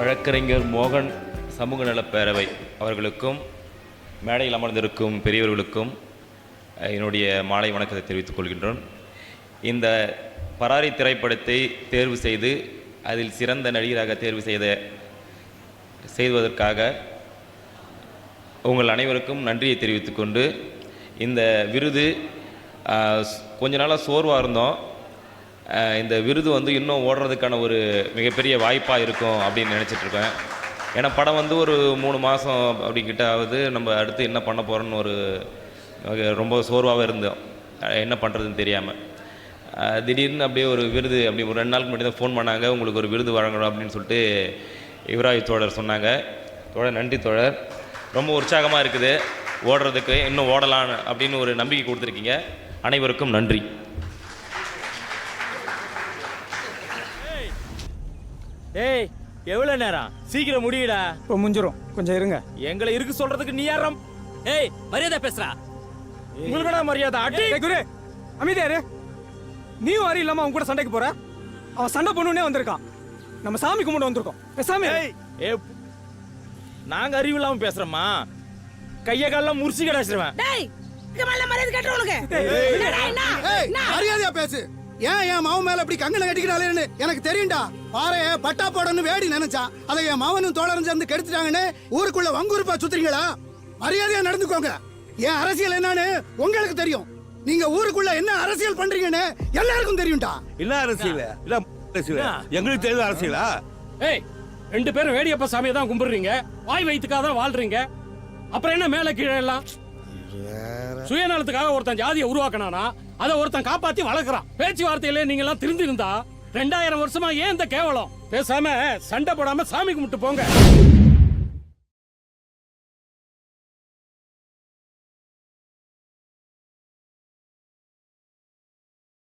வழக்கறிஞர் மோகன் சமூக நலப் பேரவை அவர்களுக்கும் மேடையில் அமர்ந்திருக்கும் பெரியவர்களுக்கும் என்னுடைய மாலை வணக்கத்தை தெரிவித்துக் கொள்கின்றோம். இந்த பராரி திரைப்படத்தை தேர்வு செய்து அதில் சிறந்த நடிகராக தேர்வு செய்த செய்வதற்காக உங்கள் அனைவருக்கும் நன்றியை தெரிவித்துக்கொண்டு இந்த விருது கொஞ்ச நாளாக சோர்வாக இருந்தோம். இந்த விருது வந்து இன்னும் ஓடுறதுக்கான ஒரு மிகப்பெரிய வாய்ப்பாக இருக்கும் அப்படின்னு நினச்சிட்ருக்கேன் ஏன்னா படம் வந்து ஒரு மூணு மாதம் அப்படிக்கிட்ட ஆகுது. நம்ம அடுத்து என்ன பண்ண போகிறோன்னு ஒரு ரொம்ப சோர்வாகவே இருந்தோம். என்ன பண்ணுறதுன்னு தெரியாமல் திடீர்னு அப்படியே ஒரு விருது அப்படி ஒரு ரெண்டு நாளுக்கு முன்னாடி தான் ஃபோன் பண்ணாங்க. உங்களுக்கு ஒரு விருது வழங்கணும் அப்படின்னு சொல்லிட்டு யுவராஜ் தோழர் சொன்னாங்க. தோழர் நன்றி தோழர். ரொம்ப உற்சாகமாக இருக்குது. ஓடுறதுக்கு இன்னும் ஓடலாம் அப்படின்னு ஒரு நம்பிக்கை கொடுத்துருக்கீங்க. அனைவருக்கும் நன்றி. டேய் எவ்வளவு நேரம்? சீக்கிரம் முடியுடா. இப்போ முடிஞ்சிரும். கொஞ்சம் இருங்க. எங்களை இருக்கு சொல்றதுக்கு நீ யாரம் ஏய் மரியாதை பேசுறா உங்களுக்கு மரியாதை. அடி. குரு. அமைதியா இரு. நீயும் வரி இல்லாம அவன் கூட சண்டைக்கு போற? அவன் சண்டை பண்ணுனே வந்திருக்கான். நம்ம சாமி கும்பிட்டு வந்திருக்கோம். பேசாம. ஏ நாங்க அறிவு இல்லாம பேசுறோமா கைய கால்லாம் முறிச்சு கிடாச்சிருவேன் மரியாதை ஏய் என்ன? மரியாதையா பேசு. ஏன் என் மாவன் மேல இப்படி கங்கல கட்டிக்கிறாளேன்னு எனக்கு தெரியும்டா. பாரு பட்டா போடன்னு வேடி நினைச்சான் அதை என் மாவனும் தோழரும் சேர்ந்து கெடுத்துட்டாங்கன்னு ஊருக்குள்ள வங்குறுப்பா சுத்துறீங்களா? மரியாதையா நடந்துக்கோங்க. என் அரசியல் என்னன்னு உங்களுக்கு தெரியும். நீங்க ஊருக்குள்ள என்ன அரசியல் பண்றீங்கன்னு எல்லாருக்கும் தெரியும்டா. என்ன அரசியல்? இல்ல அரசியல்? எங்களுக்கு தெரியுது அரசியலா? ஏய் ரெண்டு பேரும் வேடியப்ப சாமியை தான் கும்பிடுறீங்க. வாய் வயிற்றுக்காக தான் வாழ்றீங்க. அப்புறம் என்ன மேல கீழே எல்லாம்? சுயநலத்துக்காக ஒருத்தன் ஜாதியை உருவாக்கினானா அதை ஒருத்தன் காப்பாத்தி வளர்க்குறான். பேச்சுவார்த்தையிலே நீங்க எல்லாம் திருந்திருந்தா ரெண்டாயிரம் வருஷமா ஏன் இந்த கேவலம்? பேசாம சண்டை போடாம சாமி கும்பிட்டு போங்க.